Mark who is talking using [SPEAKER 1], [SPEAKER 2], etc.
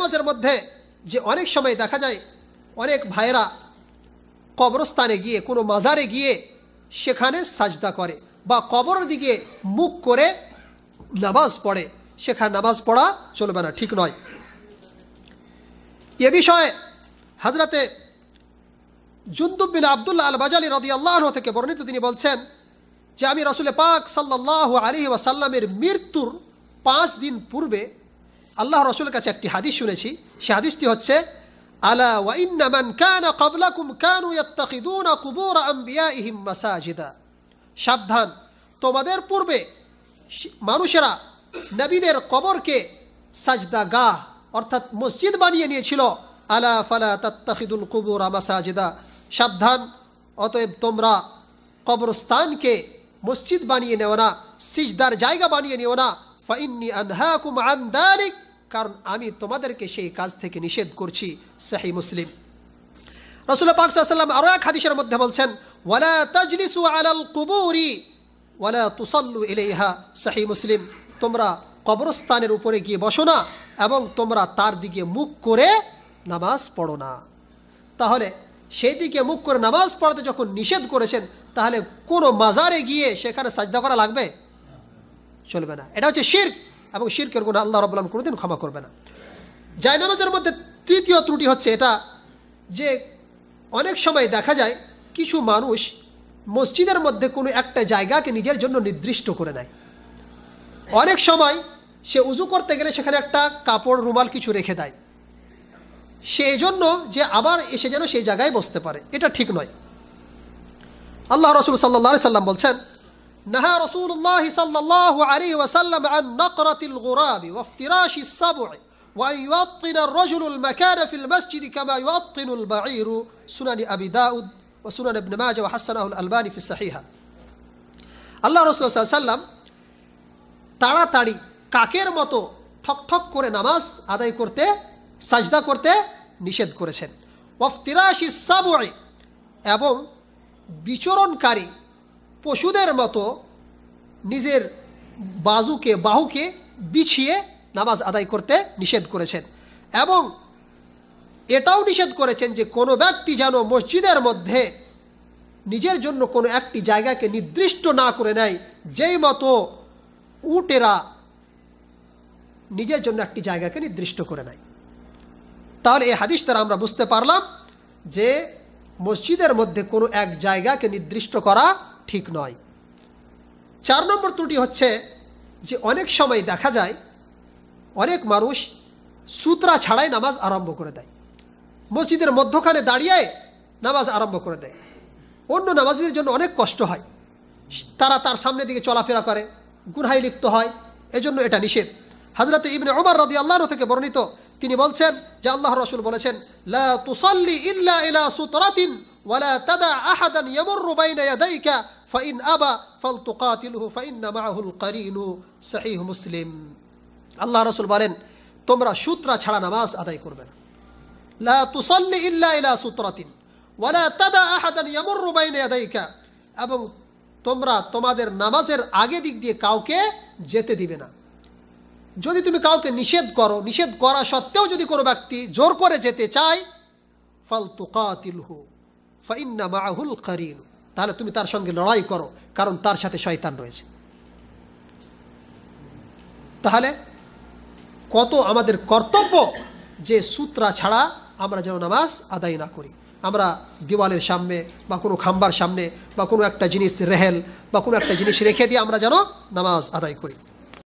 [SPEAKER 1] নামাজের মধ্যে যে অনেক সময় দেখা যায়, অনেক ভাইয়েরা কবরস্থানে গিয়ে, কোনো মাজারে গিয়ে সেখানে সাজদা করে বা কবরের দিকে মুখ করে নামাজ পড়ে। সেখানে নামাজ পড়া চলবে না, ঠিক নয়। এ বিষয়ে হাজরাতে জুন্দুবিন আবদুল্লাহ আল বাজালি রদি আল্লাহ থেকে বর্ণিত তিনি বলছেন যে আমি রসুল পাক সাল্লাহ আলী ওয়াসাল্লামের মৃত্যুর পাঁচ দিন পূর্বে আল্লাহ রসুলের কাছে একটি হাদিস শুনেছি। সে হাদিসটি হচ্ছে, আলা ওয়াইন্না কানা কানু ইয়াত্তাখিদুনা কুবুর মাসাজিদা। সাবধান, তোমাদের পূর্বে মানুষেরা নবীদের কবরকে সাজদা গাহ অর্থাৎ মসজিদ বানিয়ে নিয়েছিল। আলা ফালা তাত্তাখিদুল কুবুর মাসাজিদা। সাবধান, অতএব তোমরা কবরস্থানকে মসজিদ বানিয়ে নেও না, সিজদার জায়গা বানিয়ে নিও না। আনহাকুম কারণ আমি তোমাদেরকে সেই কাজ থেকে নিষেধ করছি, সাহি মুসলিম। রসুল্লাহ পাক সাল্লাম আরও এক হাদিসের মধ্যে বলছেন, ওয়ালা তাজলিসু আলাল কুবুরি, ওয়ালা তুসাল্লু ইলাইহা সাহি মুসলিম। তোমরা কবরস্থানের উপরে গিয়ে বসো না, এবং তোমরা তার দিকে মুখ করে নামাজ পড়ো না। তাহলে সেই দিকে মুখ করে নামাজ পড়াতে যখন নিষেধ করেছেন, তাহলে কোনো মাজারে গিয়ে সেখানে সাজদা করা লাগবে? চলবে না। এটা হচ্ছে শির্ক এবং শির্কের গুণ আল্লাহ রবুল্লাম কোনোদিন ক্ষমা করবে না। জায়নামাজের মধ্যে তৃতীয় ত্রুটি হচ্ছে এটা যে অনেক সময় দেখা যায় কিছু মানুষ মসজিদের মধ্যে কোনো একটা জায়গাকে নিজের জন্য নির্দিষ্ট করে নেয়। অনেক সময় সে উজু করতে গেলে সেখানে একটা কাপড়, রুমাল কিছু রেখে দেয়। সেই জন্য যে আবার এসে যেন সেই জায়গায় বসতে পারে, এটা ঠিক নয়। আল্লাহ রসুল সাল্লাহ সাল্লাম বলছেন نهى رسول الله صلى الله عليه وسلم عن نقرة الغراب وافتراش السبع وأن يوطن الرجل المكان في المسجد كما يوطن البعير سنن أبي داود وسنن ابن ماجه وحسنه الألباني في الصحيحة আল্লাহ রসুল সাল্লাম তাড়াতাড়ি কাকের মতো ঠক ঠক করে নামাজ আদায় করতে সাজদা করতে নিষেধ করেছেন ওয়ফতিরাশি সাবুই এবং বিচরণকারী পশুদের মতো নিজের বাজুকে, বাহুকে বিছিয়ে নামাজ আদায় করতে নিষেধ করেছেন। এবং এটাও নিষেধ করেছেন যে কোনো ব্যক্তি যেন মসজিদের মধ্যে নিজের জন্য কোনো একটি জায়গাকে নির্দিষ্ট না করে নেয়, যেই মতো উটেরা নিজের জন্য একটি জায়গাকে নির্দিষ্ট করে নেয়। তাহলে এই হাদিস দ্বারা আমরা বুঝতে পারলাম যে মসজিদের মধ্যে কোনো এক জায়গাকে নির্দিষ্ট করা ঠিক নয়। চার নম্বর ত্রুটি হচ্ছে যে অনেক সময় দেখা যায় অনেক মানুষ সূত্রা ছাড়াই নামাজ আরম্ভ করে দেয়। মসজিদের মধ্যখানে দাঁড়িয়ে নামাজ আরম্ভ করে দেয়। অন্য নামাজিদের জন্য অনেক কষ্ট হয়। তারা তার সামনের দিকে চলাফেরা করে গুনহাই লিপ্ত হয়। এজন্য এটা নিষেধ। হাজরত ইবনে ওমর রদি আল্লাহ থেকে বর্ণিত তিনি বলছেন যে আল্লাহ রসুল বলেছেন, লা ইল্লা ইলা ফাইন আবা ফালতুকাতিলহু ফাইন্না মাআহুল কারিনু সহিহ মুসলিম আল্লাহ রসুল বলেন, তোমরা সূত্রা ছাড়া নামাজ আদায় করবে না। লা তুসাল্লি ইল্লা ইলা সুতরাতিন ওয়ালা তাদা আহাদান ইয়ামুরু বাইনা ইয়াদাইকা। এবং তোমরা তোমাদের নামাজের আগে দিক দিয়ে কাউকে যেতে দিবে না। যদি তুমি কাউকে নিষেধ করো, নিষেধ করা সত্ত্বেও যদি কোনো ব্যক্তি জোর করে যেতে চায় ফাল তুকাতিলহু ফাইন্না মাহুল করিন। তাহলে তুমি তার সঙ্গে লড়াই করো, কারণ তার সাথে শয়তান রয়েছে। তাহলে কত আমাদের কর্তব্য যে সূত্রা ছাড়া আমরা যেন নামাজ আদায় না করি। আমরা দেওয়ালের সামনে বা কোনো খাম্বার সামনে বা কোনো একটা জিনিস রেহেল বা কোনো একটা জিনিস রেখে দিয়ে আমরা যেন নামাজ আদায় করি।